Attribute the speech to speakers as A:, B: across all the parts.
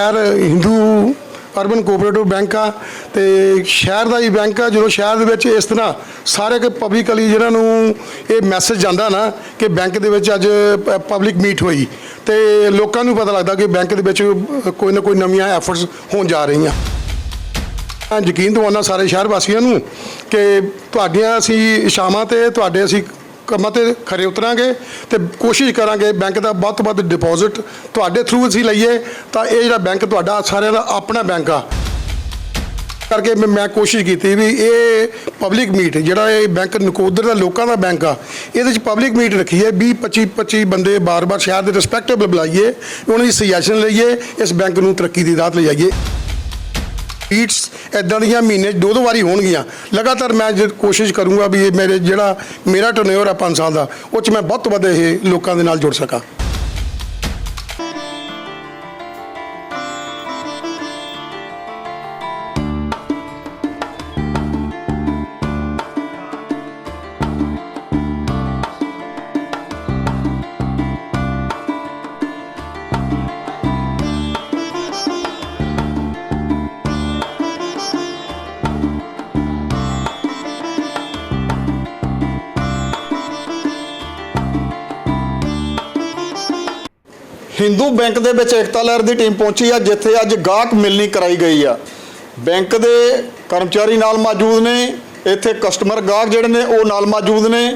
A: ਸ਼ਹਿਰ Hindu urban cooperative bank ਆ ਤੇ ਸ਼ਹਿਰ ਦਾ ਹੀ ਬੈਂਕ ਆ, ਜਦੋਂ ਸ਼ਹਿਰ ਦੇ ਵਿੱਚ ਇਸ ਤਰ੍ਹਾਂ ਸਾਰੇ ਕਿ ਪਬਲਿਕਲੀ ਜਿਹਨਾਂ ਨੂੰ ਇਹ ਮੈਸੇਜ ਜਾਂਦਾ ਨਾ ਕਿ ਬੈਂਕ ਦੇ ਵਿੱਚ ਅੱਜ ਪਬਲਿਕ ਮੀਟ ਹੋਈ ਤੇ ਲੋਕਾਂ ਨੂੰ ਪਤਾ ਲੱਗਦਾ ਕਿ ਬੈਂਕ ਦੇ ਵਿੱਚ ਕੋਈ ਨਾ ਕੋਈ ਨਵੀਆਂ ਐਫਰਟਸ ਹੋਣ ਜਾ ਰਹੀਆਂ। ਮੈਂ ਯਕੀਨ ਦਿਵਾਉਣਾ ਸਾਰੇ ਸ਼ਹਿਰ ਵਾਸੀਆਂ ਨੂੰ ਕਿ ਤੁਹਾਡੀਆਂ ਅਸੀਂ ਇਸ਼ਾਵਾਂ ਤੇ ਤੁਹਾਡੇ ਅਸੀਂ ਕੰਮਾਂ ਤੇ ਖਰੇ ਉਤਰਾਂਗੇ ਤੇ ਕੋਸ਼ਿਸ਼ ਕਰਾਂਗੇ ਬੈਂਕ ਦਾ ਵੱਧ ਤੋਂ ਵੱਧ ਡਿਪੋਜ਼ਿਟ ਤੁਹਾਡੇ ਥਰੂ ਅਸੀਂ ਲਈਏ ਤਾਂ ਇਹ ਜਿਹੜਾ ਬੈਂਕ ਤੁਹਾਡਾ ਸਾਰਿਆਂ ਦਾ ਆਪਣਾ ਬੈਂਕ ਆ। ਕਰਕੇ ਮੈਂ- ਕੋਸ਼ਿਸ਼ ਕੀਤੀ ਵੀ ਇਹ ਪਬਲਿਕ ਮੀਟ ਜਿਹੜਾ ਇਹ ਬੈਂਕ ਨਕੋਦਰ ਦਾ ਲੋਕਾਂ ਦਾ ਬੈਂਕ ਆ, ਇਹਦੇ ਵਿੱਚ ਪਬਲਿਕ ਮੀਟ ਰੱਖੀ ਹੈ 20 25 25 ਬੰਦੇ ਬਾਰ-ਬਾਰ ਸ਼ਹਿਰ ਦੇ ਰਿਸਪੈਕਟੇਬਲ ਬੁਲਾਈਏ, ਉਹਨਾਂ ਦੀ ਸੁਜੈਸ਼ਨ ਲਈਏ, ਇਸ ਬੈਂਕ ਨੂੰ ਤਰੱਕੀ ਦੀ ਰਾਹ ਤੇ ਲਿਜਾਈਏ। ਮੀਟਸ ਇਦਾਂ ਦੀਆਂ ਮਹੀਨੇ 'ਚ ਦੋ ਦੋ ਵਾਰੀ ਹੋਣਗੀਆਂ। ਲਗਾਤਾਰ ਮੈਂ ਜੇ ਕੋਸ਼ਿਸ਼ ਕਰੂੰਗਾ ਵੀ ਇਹ ਮੇਰੇ ਜਿਹੜਾ ਮੇਰਾ ਟਰਨਓਵਰ ਆ 5 ਸਾਲ ਦਾ, ਉਹ 'ਚ ਮੈਂ ਵੱਧ ਤੋਂ ਵੱਧ ਇਹ ਲੋਕਾਂ ਦੇ ਨਾਲ ਜੁੜ ਸਕਾਂ।
B: ਹਿੰਦੂ ਬੈਂਕ ਦੇ ਵਿੱਚ ਏਕਤਾ ਲਹਿਰ ਦੀ ਟੀਮ ਪਹੁੰਚੀ ਆ, ਜਿੱਥੇ ਅੱਜ ਗਾਹਕ ਮਿਲਣੀ ਕਰਾਈ ਗਈ ਆ। ਬੈਂਕ ਦੇ ਕਰਮਚਾਰੀ ਨਾਲ ਮੌਜੂਦ ਨੇ, ਇੱਥੇ ਕਸਟਮਰ ਗਾਹਕ ਜਿਹੜੇ ਨੇ, ਉਹ ਨਾਲ ਮੌਜੂਦ ਨੇ।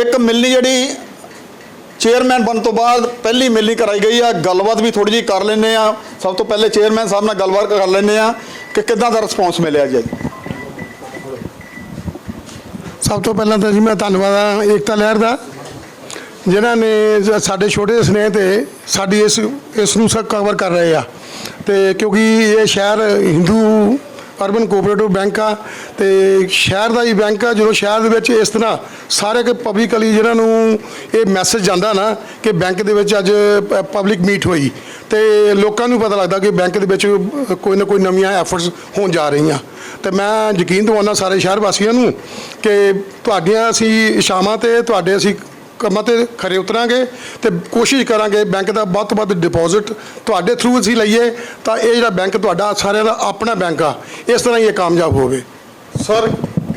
B: ਇੱਕ ਮਿਲਣੀ ਜਿਹੜੀ ਚੇਅਰਮੈਨ ਬਣ ਤੋਂ ਬਾਅਦ ਪਹਿਲੀ ਮਿਲਣੀ ਕਰਾਈ ਗਈ ਆ। ਗੱਲਬਾਤ ਵੀ ਥੋੜੀ ਜਿਹੀ ਕਰ ਲੈਂਦੇ ਆ। ਸਭ ਤੋਂ ਪਹਿਲੇ ਚੇਅਰਮੈਨ ਸਾਹਿਬ ਨਾਲ ਗੱਲਬਾਤ ਕਰ ਲੈਂਦੇ ਆ ਕਿ ਕਿੱਦਾਂ ਦਾ ਰਿਸਪੌਂਸ ਮਿਲਿਆ ਜੀ
A: ਸਭ ਤੋਂ ਪਹਿਲਾਂ ਤਾਂ ਜੀ ਮੈਂ ਧੰਨਵਾਦ ਆ ਏਕਤਾ ਲਹਿਰ ਦਾ। ਜਿਨ੍ਹਾਂ ਨੇ ਸਾਡੇ ਛੋਟੇ ਸਨੇਹ ਤੇ ਸਾਡੀ ਇਸ ਇਸ ਨੂੰ ਸਭ ਕਵਰ ਕਰ ਰਹੇ ਆ। ਤੇ ਕਿਉਂਕਿ ਇਹ ਸ਼ਹਿਰ ਹਿੰਦੂ ਅਰਬਨ ਕੋਆਪਰੇਟਿਵ ਬੈਂਕ ਆ, ਤੇ ਸ਼ਹਿਰ ਦਾ ਹੀ ਬੈਂਕ ਆ, ਜਦੋਂ ਸ਼ਹਿਰ ਦੇ ਵਿੱਚ ਇਸ ਤਰ੍ਹਾਂ ਸਾਰੇ ਕਿ ਪਬਲਿਕਲੀ ਜਿਹਨਾਂ ਨੂੰ ਇਹ ਮੈਸੇਜ ਜਾਂਦਾ ਨਾ ਕਿ ਬੈਂਕ ਦੇ ਵਿੱਚ ਅੱਜ ਪਬਲਿਕ ਮੀਟ ਹੋਈ। ਤੇ ਲੋਕਾਂ ਨੂੰ ਪਤਾ ਲੱਗਦਾ ਕਿ ਬੈਂਕ ਦੇ ਵਿੱਚ ਕੋਈ ਨਾ ਕੋਈ ਨਵੀਆਂ ਐਫਰਟਸ ਹੋਣ ਜਾ ਰਹੀਆਂ। ਤੇ ਮੈਂ ਯਕੀਨ ਦਿਵਾਉਣਾ ਸਾਰੇ ਸ਼ਹਿਰ ਵਾਸੀਆਂ ਨੂੰ ਕਿ ਤੁਹਾਡੀਆਂ ਅਸੀਂ ਇਸ਼ਾਵਾਂ ਤੇ, ਤੁਹਾਡੇ ਅਸੀਂ ਕੰਮਾਂ ਤੇ ਖਰੇ ਉਤਰਾਂਗੇ ਤੇ ਕੋਸ਼ਿਸ਼ ਕਰਾਂਗੇ ਬੈਂਕ ਦਾ ਵੱਧ ਤੋਂ ਵੱਧ ਡਿਪੋਜ਼ਿਟ ਤੁਹਾਡੇ ਥਰੂ ਅਸੀਂ ਲਈਏ ਤਾਂ ਇਹ ਜਿਹੜਾ ਬੈਂਕ ਤੁਹਾਡਾ ਸਾਰਿਆਂ ਦਾ ਆਪਣਾ ਬੈਂਕ ਆ ਇਸ ਤਰ੍ਹਾਂ ਹੀ ਇਹ ਕਾਮਯਾਬ ਹੋਵੇ
B: ਸਰ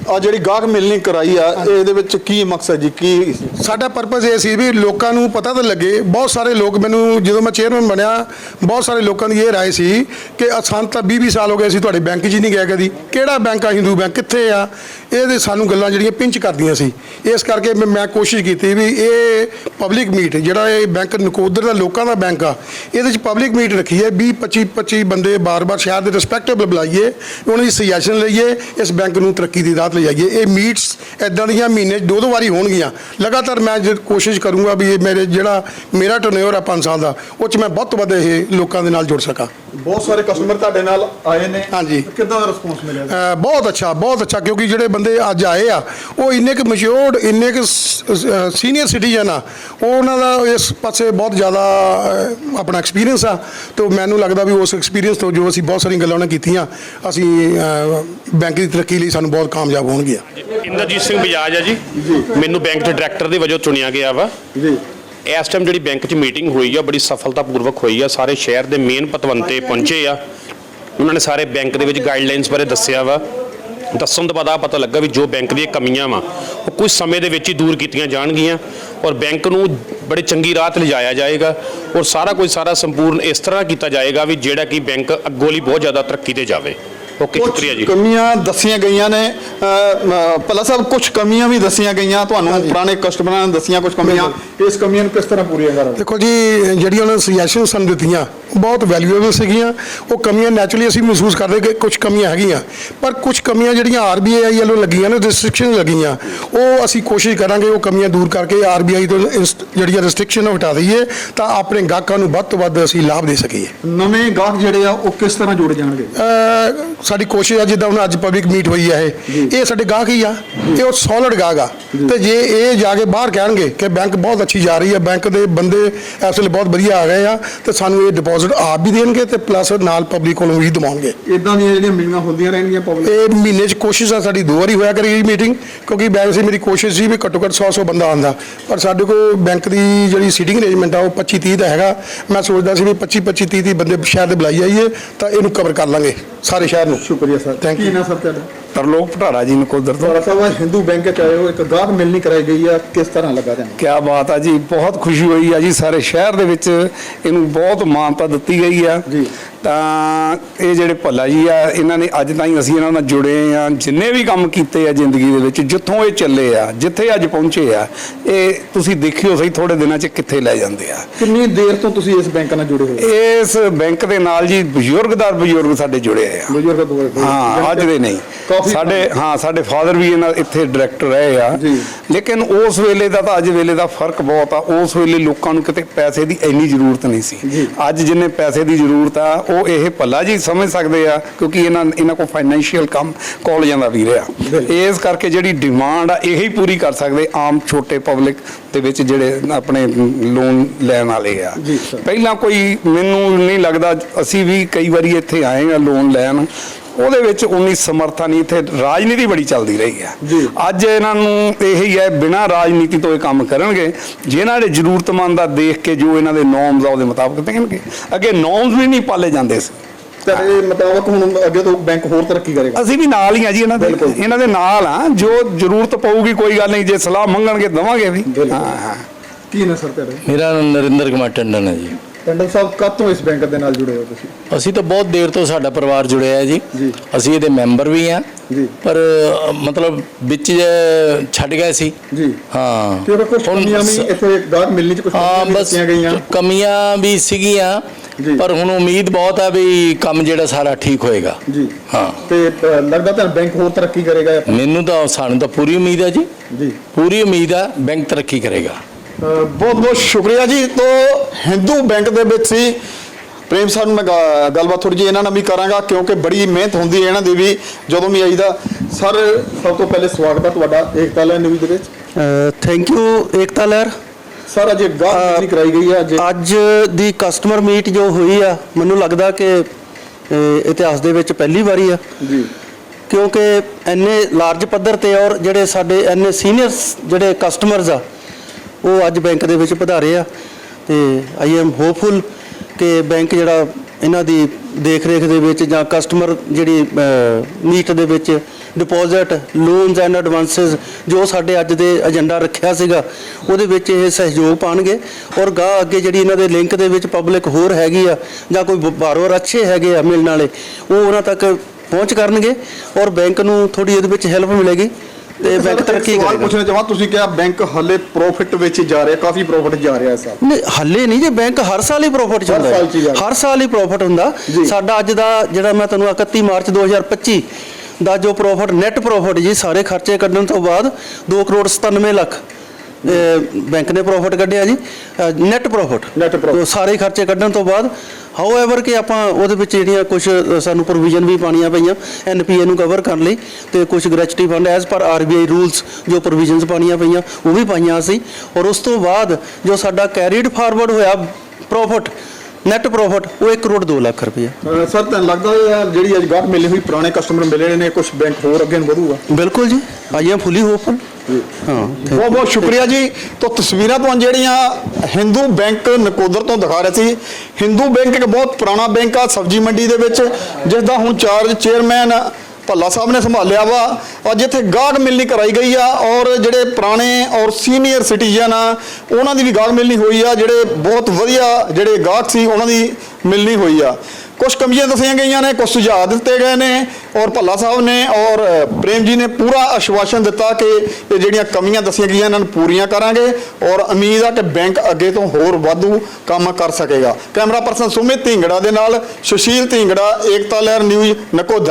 B: ਆ ਜਿਹੜੀ ਗਾਹਕ ਮਿਲਣੀ ਕਰਾਈ ਆ ਇਹਦੇ ਵਿੱਚ ਕੀ ਮਕਸਦ ਜੀ ਕੀ
A: ਸਾਡਾ ਪਰਪਸ ਇਹ ਸੀ ਵੀ ਲੋਕਾਂ ਨੂੰ ਪਤਾ ਤਾਂ ਲੱਗੇ ਬਹੁਤ ਸਾਰੇ ਲੋਕ ਮੈਨੂੰ ਜਦੋਂ ਮੈਂ ਚੇਅਰਮੈਨ ਬਣਿਆ ਬਹੁਤ ਸਾਰੇ ਲੋਕਾਂ ਦੀ ਇਹ رائے ਸੀ ਕਿ ਅਸਾਂ ਤਾਂ 20 20 ਸਾਲ ਹੋ ਗਏ ਅਸੀਂ ਤੁਹਾਡੇ ਬੈਂਕ 'ਚ ਹੀ ਨਹੀਂ ਗਏ ਕਦੀ ਕਿਹੜਾ ਬੈਂਕ ਆ ਹਿੰਦੂ ਬੈਂਕ ਕਿੱਥੇ ਆ ਇਹਦੇ ਸਾਨੂੰ ਗੱਲਾਂ ਜਿਹੜੀਆਂ ਪਿੰਚ ਕਰਦੀਆਂ ਸੀ। ਇਸ ਕਰਕੇ ਮੈਂ- ਮੈਂ ਕੋਸ਼ਿਸ਼ ਕੀਤੀ ਵੀ ਇਹ ਪਬਲਿਕ ਮੀਟ ਜਿਹੜਾ ਇਹ ਬੈਂਕ ਨਕੋਦਰ ਦਾ ਲੋਕਾਂ ਦਾ ਬੈਂਕ ਆ, ਇਹਦੇ 'ਚ ਪਬਲਿਕ ਮੀਟ ਰੱਖੀ ਹੈ 20 25 25 ਬੰਦੇ ਬਾਰ-ਬਾਰ ਸ਼ਹਿਰ ਦੇ ਰਿਸਪੈਕਟੇਬਲ ਬੁਲਾਈਏ, ਉਹਨਾਂ ਦੀ ਸੁਜੈਸ਼ਨ ਲਈਏ, ਇਸ ਬੈਂਕ ਨੂੰ ਤਰੱਕੀ ਦੀ ਰਾਹ ਤੇ ਲਿਜਾਈਏ। ਇਹ ਮੀਟਸ ਇਦਾਂ ਦੀਆਂ ਮਹੀਨੇ 'ਚ ਦੋ ਦੋ ਵਾਰੀ ਹੋਣਗੀਆਂ। ਲਗਾਤਾਰ ਮੈਂ ਜੇ ਕੋਸ਼ਿਸ਼ ਕਰੂੰਗਾ ਵੀ ਇਹ ਮੇਰੇ ਜਿਹੜਾ ਮੇਰਾ ਟਰਨਓਵਰ ਆ 5 ਸਾਲ ਦਾ, ਉਹ 'ਚ ਮੈਂ ਵੱਧ ਤੋਂ ਵੱਧ ਇਹ ਲੋਕਾਂ ਦੇ ਨਾਲ ਜੁੜ ਸਕਾਂ।
B: ਬਹੁਤ ਸਾਰੇ ਕਸਟਮਰ ਤੁਹਾਡੇ ਨਾਲ ਆਏ ਨੇ।
A: ਹਾਂਜੀ।
B: ਕਿੱਦਾਂ ਦਾ ਰਿਸਪੌਂਸ ਮਿਲਿਆ?
A: ਬਹੁਤ ਅੱਛਾ ਬਹੁਤ ਅੱਛਾ ਕਿਉਂਕਿ ਜਿਹੜੇ ਬੰਦੇ ਅੱਜ ਆਏ ਆ ਉਹ ਇੰਨੇ ਕੁ ਮੈਚਿਓਰਡ ਇੰਨੇ ਕੁ ਸੀਨੀਅਰ ਸਿਟੀਜ਼ਨ ਆ ਉਹ ਉਹਨਾਂ ਦਾ ਇਸ ਪਾਸੇ ਬਹੁਤ ਜ਼ਿਆਦਾ ਆਪਣਾ ਐਕਸਪੀਰੀਅੰਸ ਆ। ਤੇ ਮੈਨੂੰ ਲੱਗਦਾ ਵੀ ਉਸ ਐਕਸਪੀਰੀਅੰਸ ਤੋਂ ਜੋ ਅਸੀਂ ਬਹੁਤ ਸਾਰੀਆਂ ਗੱਲਾਂ ਉਹਨਾਂ ਕੀਤੀਆਂ ਅਸੀਂ ਬੈਂਕ ਦੀ ਤਰੱਕੀ ਲਈ ਸਾਨੂੰ ਬਹੁਤ ਕਾਮਯਾਬ ਹੋਣਗੀਆਂ।
C: ਇੰਦਰਜੀਤ ਸਿੰਘ ਬਜਾਜ ਆ ਜੀ। ਮੈਨੂੰ ਬੈਂਕ ਦੇ ਡਾਇਰੈਕਟਰ ਦੇ ਵਜੋਂ ਚੁਣਿਆ ਗਿਆ ਵਾ।
B: ਜੀ।
C: ਇਸ ਟਾਈਮ ਜਿਹੜੀ ਬੈਂਕ 'ਚ ਮੀਟਿੰਗ ਹੋਈ ਆ ਬੜੀ ਸਫਲਤਾਪੂਰਵਕ ਹੋਈ ਆ। ਸਾਰੇ ਸ਼ਹਿਰ ਦੇ ਮੇਨ ਪਤਵੰਤੇ ਪਹੁੰਚੇ ਆ। ਉਹਨਾਂ ਨੇ ਸਾਰੇ ਬੈਂਕ ਦੇ ਵਿੱਚ ਗਾਈਡਲਾਈਨਸ ਬਾਰੇ ਦੱਸਿਆ ਵਾ। ਦੱਸਣ ਤੋਂ ਬਾਅਦ ਆ ਪਤਾ ਲੱਗਾ ਵੀ ਜੋ ਬੈਂਕ ਦੀਆਂ ਕਮੀਆਂ ਵਾ ਉਹ ਕੁਝ ਸਮੇਂ ਦੇ ਵਿੱਚ ਹੀ ਦੂਰ ਕੀਤੀਆਂ ਜਾਣਗੀਆਂ ਔਰ ਬੈਂਕ ਨੂੰ ਬੜੇ ਚੰਗੀ ਰਾਹ ਤੇ ਲਿਜਾਇਆ ਜਾਏਗਾ ਔਰ ਸਾਰਾ ਕੁਝ ਸਾਰਾ ਸੰਪੂਰਨ ਇਸ ਤਰ੍ਹਾਂ ਕੀਤਾ ਜਾਏਗਾ ਵੀ ਜਿਹੜਾ ਕਿ ਬੈਂਕ ਅੱਗੋਂ ਲਈ ਬਹੁਤ ਜ਼ਿਆਦਾ ਤਰੱਕੀ ਤੇ ਜਾਵੇ। ਓਕੇ ਸ਼ੁਕਰੀਆ ਜੀ।
B: ਕਮੀਆਂ ਦੱਸੀਆਂ ਗਈਆਂ ਨੇ। ਪੱਲਾ ਸਾਹਿਬ ਕੁਝ ਕਮੀਆਂ ਵੀ ਦੱਸੀਆਂ ਗਈਆਂ ਤੁਹਾਨੂੰ ਪੁਰਾਣੇ ਕਸਟਮਰਾਂ ਨੇ ਦੱਸੀਆਂ ਕੁਝ ਕਮੀਆਂ। ਇਸ ਕਮੀਆਂ ਨੂੰ ਕਿਸ ਤਰ੍ਹਾਂ ਪੂਰੀਆਂ ਕਰਾਂਗੇ
A: ਦੇਖੋ ਜੀ ਜਿਹੜੀਆਂ ਉਹਨਾਂ ਨੇ ਸੁਜੈਸ਼ਨ ਸਾਨੂੰ ਦਿੱਤੀਆਂ ਬਹੁਤ ਵੈਲਿਊਏਬਲ ਸੀਗੀਆਂ। ਉਹ ਕਮੀਆਂ ਨੈਚੁਰਲੀ ਅਸੀਂ ਮਹਿਸੂਸ ਕਰਦੇ ਕਿ ਕੁਝ ਕਮੀਆਂ ਹੈਗੀਆਂ। ਪਰ ਕੁਝ ਕਮੀਆਂ ਜਿਹੜੀਆਂ ਆਰਬੀਆਈ ਵੱਲੋਂ ਲੱਗੀਆਂ ਨੇ ਰੈਸਟ੍ਰਿਕਸ਼ਨ ਲੱਗੀਆਂ। ਉਹ ਅਸੀਂ ਕੋਸ਼ਿਸ਼ ਕਰਾਂਗੇ ਉਹ ਕਮੀਆਂ ਦੂਰ ਕਰਕੇ ਆਰਬੀਆਈ ਤੋਂ ਜਿਹੜੀਆਂ ਰੈਸਟ੍ਰਿਕਸ਼ਨ ਉਹ ਹਟਾ ਦਈਏ ਤਾਂ ਆਪਣੇ ਗਾਹਕਾਂ ਨੂੰ ਵੱਧ ਤੋਂ ਵੱਧ ਅਸੀਂ ਲਾਭ ਦੇ ਸਕੀਏ।
B: ਨਵੇਂ ਗਾਹਕ ਜਿਹੜੇ ਆ ਉਹ ਕਿਸ ਤਰ੍ਹਾਂ ਜੁੜ ਜਾਣਗੇ?
A: ਸਾਡੀ ਕੋਸ਼ਿਸ਼ ਆ ਜਿੱਦਾਂ ਹੁਣ ਅੱਜ ਪਬਲਿਕ ਮੀਟ ਹੋਈ ਹੈ ਇਹ। ਇਹ ਸਾਡੇ ਗਾਹਕ ਹੀ ਆ ਇਹ ਉਹ ਸੋਲਿਡ ਗਾਹਕ ਆ। ਤੇ ਜੇ ਇਹ ਜਾ ਕੇ ਬਾਹਰ ਕਹਿਣਗੇ ਕਿ ਬੈਂਕ ਬਹੁਤ ਅੱਛੀ ਜਾ ਰਹੀ ਹੈ ਬੈਂਕ ਦੇ ਬੰਦੇ ਇਸ ਵੇਲੇ ਬਹੁਤ ਵਧੀਆ ਆ ਗਏ ਆ ਤੇ ਸਾਨੂੰ ਇਹ ਡਿਪੋਜ਼ਿਟ ਆਪ ਵੀ ਦੇਣਗੇ ਤੇ ਪਲੱਸ ਨਾਲ ਪਬਲਿਕ ਕੋਲੋਂ ਵੀ ਦਵਾਉਣਗੇ।
B: ਇਦਾਂ ਦੀਆਂ ਜਿਹੜੀਆਂ ਮੀਟਿੰਗਾਂ ਹੁੰਦੀਆਂ ਰਹਿਣਗੀਆਂ ਪਬਲਿਕ
A: ਇਹ ਮਹੀਨੇ 'ਚ ਕੋਸ਼ਿਸ਼ ਆ ਸਾਡੀ ਦੋ ਵਾਰੀ ਹੋਇਆ ਕਰੇਗੀ ਮੀਟਿੰਗ ਕਿਉਂਕਿ ਬੈਂਕ ਸੀ ਮੇਰੀ ਕੋਸ਼ਿਸ਼ ਸੀ ਵੀ ਘੱਟੋ ਘੱਟ 100 100 ਬੰਦਾ ਆਉਂਦਾ ਪਰ ਸਾਡੇ ਕੋਲ ਬੈਂਕ ਦੀ ਜਿਹੜੀ ਸੀਟਿੰਗ ਅਰੇਂਜਮੈਂਟ ਆ ਉਹ 25 30 ਦਾ ਹੈਗਾ। ਮੈਂ ਸੋਚਦਾ ਸੀ ਵੀ 25 25 30 30 ਬੰਦੇ ਸ਼ਹਿਰ ਦੇ ਬੁਲਾਈ ਜਾਈਏ ਤਾਂ ਇਹਨੂੰ ਕਵਰ ਕਰ ਲਾਂਗੇ ਸਾਰੇ ਸ਼ਹਿਰ ਨੂੰ।
B: ਸ਼ੁਕਰੀਆ ਸਰ।
A: Thank
B: ਕੀ
A: you.
B: ਨਾ ਸਰ ਤੁਹਾਡਾ?
D: ਤਰਲੋਕ ਭਟਾਰਾ ਜੀ ਨਕੋਦਰ ਤੋਂ
B: ਤੁਹਾਡਾ ਸਾਹਿਬ ਹਿੰਦੂ ਬੈਂਕ ਚ ਆਏ ਹੋ ਇੱਕ ਗਾਹਕ ਮਿਲਣੀ ਕਰਾਈ ਗਈ ਆ ਕਿਸ ਤਰ੍ਹਾਂ ਲੱਗਾ ਤੁਹਾਨੂੰ?
D: ਕਿਆ ਬਾਤ ਆ ਜੀ ਬਹੁਤ ਖੁਸ਼ੀ ਹੋਈ ਆ ਜੀ ਸਾਰੇ ਸ਼ਹਿਰ ਦੇ ਵਿੱਚ ਇਹਨੂੰ ਬਹੁਤ ਮਾਨਤਾ ਦਿੱਤੀ ਗਈ ਆ।
B: ਜੀ।
D: ਤਾਂ ਇਹ ਜਿਹੜੇ ਭੱਲਾ ਜੀ ਆ ਇਹਨਾਂ ਨੇ ਅੱਜ ਤਾਈਂ ਅਸੀਂ ਇਹਨਾਂ ਨਾਲ ਜੁੜੇ ਆ ਜਿੰਨੇ ਵੀ ਕੰਮ ਕੀਤੇ ਆ ਜ਼ਿੰਦਗੀ ਦੇ ਵਿੱਚ ਜਿੱਥੋਂ ਇਹ ਚੱਲੇ ਆ ਜਿੱਥੇ ਅੱਜ ਪਹੁੰਚੇ ਆ ਇਹ ਤੁਸੀਂ ਦੇਖਿਓ ਸਹੀ ਥੋੜੇ ਦਿਨਾਂ 'ਚ ਕਿੱਥੇ ਲੈ ਜਾਂਦੇ ਆ।
B: ਕਿੰਨੀ ਦੇਰ ਤੋਂ ਤੁਸੀਂ ਇਸ ਬੈਂਕ ਨਾਲ ਜੁੜੇ ਹੋਏ?
D: ਇਸ ਬੈਂਕ ਦੇ ਨਾਲ ਜੀ ਬਜ਼ੁਰਗਦਾਰ ਬਜ਼ੁਰਗ ਸਾਡੇ ਜੁੜੇ ਆ।
B: ਬਜ਼ੁਰਗ
D: ਹਾਂ ਅੱਜ ਦੇ ਨਹੀਂ। ਸਾਡੇ ਹਾਂ ਸਾਡੇ ਫਾਦਰ ਵੀ ਇਹਨਾਂ ਇੱਥੇ ਡਾਇਰੈਕਟਰ ਰਹੇ ਆ। ਲੇਕਿਨ ਉਸ ਵੇਲੇ ਦਾ ਤਾਂ ਅੱਜ ਵੇਲੇ ਦਾ ਫ਼ਰਕ ਬਹੁਤ ਆ। ਉਸ ਵੇਲੇ ਲੋਕਾਂ ਨੂੰ ਕਿਤੇ ਪੈਸੇ ਦੀ ਇੰਨੀ ਜ਼ਰੂਰਤ ਨਹੀਂ ਸੀ। ਅੱਜ ਜਿੰਨੇ ਪੈਸੇ ਦੀ ਜ਼ਰੂਰਤ ਆ ਉਹ ਇਹ ਭੱਲਾ ਜੀ ਸਮਝ ਸਕਦੇ ਆ ਕਿਉਂਕਿ ਇਹਨਾਂ ਇਹਨਾਂ ਕੋਲ ਫਾਈਨੈਂਸ਼ੀਅਲ ਕੰਮ ਕਾਲਜਾਂ ਦਾ ਵੀ ਰਿਹਾ। ਇਸ ਕਰਕੇ ਜਿਹੜੀ ਡਿਮਾਂਡ ਆ ਇਹੀ ਪੂਰੀ ਕਰ ਸਕਦੇ ਆਮ ਛੋਟੇ ਪਬਲਿਕ ਦੇ ਵਿੱਚ ਜਿਹੜੇ ਆਪਣੇ ਲੋਨ ਲੈਣ ਵਾਲੇ ਆ। ਪਹਿਲਾਂ ਕੋਈ ਮੈਨੂੰ ਨਹੀਂ ਲੱਗਦਾ ਅਸੀਂ ਵੀ ਕਈ ਵਾਰੀ ਇੱਥੇ ਆਏ ਆ ਲੋਨ ਲੈਣ। ਉਹਦੇ ਵਿੱਚ ਉਨੀ ਸਮਰਥਾ ਨਹੀਂ ਇੱਥੇ ਰਾਜਨੀਤੀ ਬੜੀ ਚੱਲਦੀ ਰਹੀ
B: ਜੀ।
D: ਅੱਜ ਇਹਨਾਂ ਨੂੰ ਇਹੀ ਹੈ ਬਿਨਾਂ ਰਾਜਨੀਤੀ ਤੋਂ ਇਹ ਕੰਮ ਕਰਨਗੇ ਜਿਨ੍ਹਾਂ ਦੇ ਜ਼ਰੂਰਤਮੰਦ ਆ ਦੇਖ ਕੇ ਜੋ ਇਹਨਾਂ ਦੇ ਨੋਰਮਸ ਆ ਉਹਦੇ ਮੁਤਾਬਕ ਦੇਣਗੇ ਅੱਗੇ ਨੋਰਮਸ ਵੀ ਨਹੀਂ ਪਾਲੇ ਜਾਂਦੇ ਸੀ।
B: ਤੁਹਾਡੇ ਮੁਤਾਬਕ ਹੁਣ ਅੱਗੇ ਤੋਂ ਬੈਂਕ ਹੋਰ ਤਰੱਕੀ ਕਰੇਗਾ।
D: ਅਸੀਂ ਵੀ ਨਾਲ ਹੀ ਆ ਜੀ ਇਹਨਾਂ ਦੇ। ਇਹਨਾਂ ਦੇ ਨਾਲ ਆ ਜੋ ਜ਼ਰੂਰਤ ਪਊਗੀ ਕੋਈ ਗੱਲ ਨਹੀਂ ਜੇ ਸਲਾਹ ਮੰਗਣਗੇ ਦਵਾਂਗੇ ਵੀ। ਹਾਂ ਹਾਂ।
B: ਕੀ ਨਾ ਸਰ
E: ਮੇਰਾ ਨਾਮ ਨਰਿੰਦਰ ਕੁਮਾਰ ਟੰਡਨ ਹੈ ਜੀ।
B: ਟੰਡਨ ਸਾਹਿਬ ਕਦ ਤੋਂ ਇਸ ਬੈਂਕ ਦੇ ਨਾਲ ਜੁੜੇ ਹੋ ਤੁਸੀਂ?
E: ਅਸੀਂ ਤਾਂ ਬਹੁਤ ਦੇਰ ਤੋਂ ਸਾਡਾ ਪਰਿਵਾਰ ਜੁੜਿਆ ਹੈ ਜੀ।
B: ਜੀ।
E: ਅਸੀਂ ਇਹਦੇ ਮੈਂਬਰ ਵੀ
B: ਜੀ।
E: ਪਰ ਅ, ਮਤਲਬ ਵਿੱਚ ਛੱਡ ਗਏ ਸੀ।
B: ਜੀ।
E: ਹਾਂ।
B: ਕਿਉਂਕਿ ਕੁਝ
E: ਹੁਣ
B: ਕਮੀਆਂ ਵੀ
E: ਸ-
B: ਇੱਥੇ ਗਾਹਕ ਮਿਲਣੀ ਚ ਕੁਝ
E: ਹਾਂ
B: ਕਮੀਆਂ ਵੀ
E: ਬਸ
B: ਦੱਸੀਆਂ ਗਈਆਂ।
E: ਕਮੀਆਂ ਵੀ ਸੀਗੀਆਂ।
B: ਜੀ।
E: ਪਰ ਹੁਣ ਉਮੀਦ ਬਹੁਤ ਹੈ ਵੀ ਕੰਮ ਜਿਹੜਾ ਸਾਰਾ ਠੀਕ ਹੋਏਗਾ।
B: ਜੀ।
E: ਹਾਂ।
B: ਤੇ ਅ, ਲੱਗਦਾ ਤੁਹਾਨੂੰ ਬੈਂਕ ਹੋਰ ਤਰੱਕੀ ਕਰੇਗਾ
E: ਮੈਨੂੰ ਤਾਂ ਸਾਨੂੰ ਤਾਂ ਪੂਰੀ ਉਮੀਦ ਹੈ ਜੀ।
B: ਜੀ।
E: ਪੂਰੀ ਉਮੀਦ ਹੈ ਬੈਂਕ ਤਰੱਕੀ ਕਰੇਗਾ।
B: ਬਹੁਤ ਬਹੁਤ ਸ਼ੁਕਰੀਆ ਜੀ। ਤੋਂ ਹਿੰਦੂ ਬੈਂਕ ਦੇ ਵਿੱਚ ਸੀ। ਪ੍ਰੇਮ ਸਾਹਿਬ ਨੂੰ ਮੈਂ ਗੱਲਬਾਤ ਥੋੜੀ ਜਿਹੀ ਇਹਨਾਂ ਨਾਲ ਵੀ ਕਰਾਂਗਾ ਕਿਉਂਕਿ ਬੜੀ ਮਿਹਨਤ ਹੁੰਦੀ ਹੈ ਇਹਨਾਂ ਦੀ ਵੀ ਜਦੋਂ ਵੀ ਆਈਦਾ। ਸਰ ਸਭ ਤੋਂ ਪਹਿਲੇ ਸਵਾਗਤ ਹੈ ਤੁਹਾਡਾ ਏਕਤਾ ਲੈ ਨਿਊਜ਼ ਦੇ ਵਿੱਚ।
F: ਥੈਂਕ ਯੂ ਏਕਤਾ ਲਹਿਰ।
B: ਸਰ ਅੱਜ ਗਾਹਕ ਨਹੀਂ ਕਰਾਈ ਗਈ ਹੈ? ਅੱਜ
F: ਅੱਜ ਦੀ ਕਸਟਮਰ ਮੀਟ ਜੋ ਹੋਈ ਆ ਮੈਨੂੰ ਲੱਗਦਾ ਕਿ ਇਤਿਹਾਸ ਦੇ ਵਿੱਚ ਪਹਿਲੀ ਵਾਰੀ ਆ।
B: ਜੀ।
F: ਕਿਉਂਕਿ ਇੰਨੇ ਲਾਰਜ ਪੱਧਰ ਤੇ ਔਰ ਜਿਹੜੇ ਸਾਡੇ ਇੰਨੇ ਸੀਨੀਅਰ ਜਿਹੜੇ ਕਸਟਮਰਸ ਆ ਉਹ ਅੱਜ ਬੈਂਕ ਦੇ ਵਿੱਚ ਪਧਾਰੇ ਆ ਤੇ ਆਈ ਐਮ ਹੋਪਫੁਲ ਕਿ ਬੈਂਕ ਜਿਹੜਾ ਇਹਨਾਂ ਦੀ ਦੇਖ ਰੇਖ ਦੇ ਵਿੱਚ ਜਾਂ ਕਸਟਮਰ ਜਿਹੜੀ ਮੀਟ ਦੇ ਵਿੱਚ ਡਿਪੋਜ਼ਿਟ ਲੋਨਸ ਐਂਡ ਐਡਵਾਂਸਸ ਜੋ ਸਾਡੇ ਅੱਜ ਦੇ ਏਜੰਡਾ ਰੱਖਿਆ ਸੀਗਾ, ਉਹਦੇ ਵਿੱਚ ਇਹ ਸਹਿਯੋਗ ਪਾਣਗੇ ਔਰ ਗਾਹ ਅੱਗੇ ਜਿਹੜੀ ਇਹਨਾਂ ਦੇ ਲਿੰਕ ਦੇ ਵਿੱਚ ਪਬਲਿਕ ਹੋਰ ਹੈਗੀ ਆ ਜਾਂ ਕੋਈ ਬਾਰੋਰ ਅੱਛੇ ਹੈਗੇ ਆ ਮਿਲਣ ਵਾਲੇ, ਉਹ ਉਹਨਾਂ ਤੱਕ ਪਹੁੰਚ ਕਰਨਗੇ ਔਰ ਬੈਂਕ ਨੂੰ ਥੋੜੀ ਇਹਦੇ ਵਿੱਚ ਹੈਲਪ ਮਿਲੇਗੀ। ਤੇ ਬੈਂਕ ਤਰੱਕੀ
B: ਸਵਾਲ
F: ਕਰੇਗਾ
B: ਪੁੱਛਣਾ ਚਾਹਾਂ ਤੁਸੀਂ ਕਿਹਾ ਬੈਂਕ ਹੱਲੇ ਪ੍ਰੋਫਿਟ ਵਿੱਚ ਜਾ ਰਿਹਾ ਕਾਫੀ ਪ੍ਰੋਫਿਟ ਜਾ ਰਿਹਾ ਇਸ ਸਾਲ
F: ਨਹੀਂ ਹੱਲੇ ਨਹੀਂ ਜੇ ਬੈਂਕ ਹਰ ਸਾਲ ਹੀ ਪ੍ਰੋਫਿਟ ਚ
B: ਹਰ
F: ਹੁੰਦਾ
B: ਸਾਲ 'ਚ ਹੀ
F: ਹੈ।
B: ਜਾਂਦਾ।
F: ਹਰ ਸਾਲ ਹੀ ਪ੍ਰੋਫਿਟ ਹੁੰਦਾ
B: ਜੀ।
F: ਸਾਡਾ ਅੱਜ ਦਾ ਜਿਹੜਾ ਮੈਂ ਤੁਹਾਨੂੰ 31 ਮਾਰਚ 2025 ਦਾ ਜੋ ਪ੍ਰੋਫਿਟ ਨੈਟ ਪ੍ਰੋਫਿਟ ਜੀ ਸਾਰੇ ਖਰਚੇ ਕੱਢਣ ਤੋਂ ਬਾਅਦ 2 ਕਰੋੜ 97 ਲੱਖ ਬੈਂਕ ਨੇ ਪ੍ਰੋਫਿਟ ਕੱਢਿਆ ਜੀ। Net profit
B: Net profit।
F: ਸਾਰੇ ਖਰਚੇ ਕੱਢਣ ਤੋਂ ਬਾਅਦ ਹਾਊਐਵਰ ਕਿ ਆਪਾਂ ਉਹਦੇ ਵਿੱਚ ਜਿਹੜੀਆਂ ਕੁਝ ਸਾਨੂੰ ਪ੍ਰੋਵੀਜ਼ਨ ਵੀ ਪਾਣੀਆਂ ਪਈਆਂ ਐਨਪੀਏ ਨੂੰ ਕਵਰ ਕਰਨ ਲਈ ਤੇ ਕੁਝ ਗ੍ਰੈਚੁਟੀ ਫੰਡ ਐਜ਼ ਪਰ ਆਰਬੀਆਈ ਰੂਲਸ ਜੋ ਪ੍ਰੋਵੀਜ਼ਨਸ ਪਾਣੀਆਂ ਪਈਆਂ ਉਹ ਵੀ ਪਾਈਆਂ ਸੀ ਔਰ ਉਸ ਤੋਂ ਬਾਅਦ ਜੋ ਸਾਡਾ ਕੈਰੀਡ ਫਾਰਵਰਡ ਹੋਇਆ ਪ੍ਰੋਫਿਟ ਨੈਟ ਪ੍ਰੋਫਿਟ ਉਹ 1 ਕਰੋੜ 2 ਲੱਖ ਰੁਪਏ।
B: ਸਰ ਤੁਹਾਨੂੰ ਲੱਗਦਾ ਹੈ ਜਿਹੜੀ ਅੱਜ ਗਾਹਕ ਮਿਲੀ ਹੋਈ ਪੁਰਾਣੇ ਕਸਟਮਰ ਮਿਲੇ ਨੇ ਕੁਝ ਬੈਂਕ ਹੋਰ ਅੱਗੇ ਨੂੰ ਵਧੂਗਾ?
F: ਬਿਲਕੁਲ ਜੀ ਆਈ ਐਮ ਫੁੱਲੀ ਹੋਪਫੁਲ ਹਾਂ
B: ਬਹੁਤ ਬਹੁਤ ਸ਼ੁਕਰੀਆ ਜੀ। ਤੋਂ ਤਸਵੀਰਾਂ ਤੋਂ ਜਿਹੜੀਆਂ ਹਿੰਦੂ ਬੈਂਕ ਨਕੋਦਰ ਤੋਂ ਦਿਖਾ ਰਹੇ ਸੀ। ਹਿੰਦੂ ਬੈਂਕ ਇੱਕ ਬਹੁਤ ਪੁਰਾਣਾ ਬੈਂਕ ਆ ਸਬਜ਼ੀ ਮੰਡੀ ਦੇ ਵਿੱਚ ਜਿਸ ਦਾ ਹੁਣ ਚਾਰਜ ਚੇਅਰਮੈਨ ਭੱਲਾ ਸਾਹਿਬ ਨੇ ਸੰਭਾਲਿਆ ਵਾ ਅੱਜ ਇੱਥੇ ਗਾਹਕ ਮਿਲਣੀ ਕਰਾਈ ਗਈ ਆ ਔਰ ਜਿਹੜੇ ਪੁਰਾਣੇ ਔਰ ਸੀਨੀਅਰ ਸਿਟੀਜ਼ਨ ਆ, ਉਹਨਾਂ ਦੀ ਵੀ ਗਾਹਕ ਮਿਲਣੀ ਹੋਈ ਆ, ਜਿਹੜੇ ਬਹੁਤ ਵਧੀਆ ਜਿਹੜੇ ਗਾਹਕ ਸੀ, ਉਹਨਾਂ ਦੀ ਮਿਲਣੀ ਹੋਈ ਆ। ਕੁਝ ਕਮੀਆਂ ਦੱਸੀਆਂ ਗਈਆਂ ਨੇ ਕੁਝ ਸੁਝਾਅ ਦਿੱਤੇ ਗਏ ਨੇ ਔਰ ਭੱਲਾ ਸਾਹਿਬ ਨੇ ਔਰ ਪ੍ਰੇਮ ਜੀ ਨੇ ਪੂਰਾ ਆਸ਼ਵਾਸਨ ਦਿੱਤਾ ਕਿ ਇਹ ਜਿਹੜੀਆਂ ਕਮੀਆਂ ਦੱਸੀਆਂ ਗਈਆਂ, ਇਹਨਾਂ ਨੂੰ ਪੂਰੀਆਂ ਕਰਾਂਗੇ ਔਰ ਉਮੀਦ ਆ ਕਿ ਬੈਂਕ ਅੱਗੇ ਤੋਂ ਹੋਰ ਵਾਧੂ ਕੰਮ ਕਰ ਸਕੇਗਾ। ਕੈਮਰਾ ਪਰਸਨ ਸੁਮਿਤ ਢਿੰਗੜਾ ਦੇ ਨਾਲ ਸੁਸ਼ੀਲ ਢਿੰਗੜਾ, ਏਕਤਾ ਲਹਿਰ ਨਿਊਜ਼ ਨਕੋਦਰ।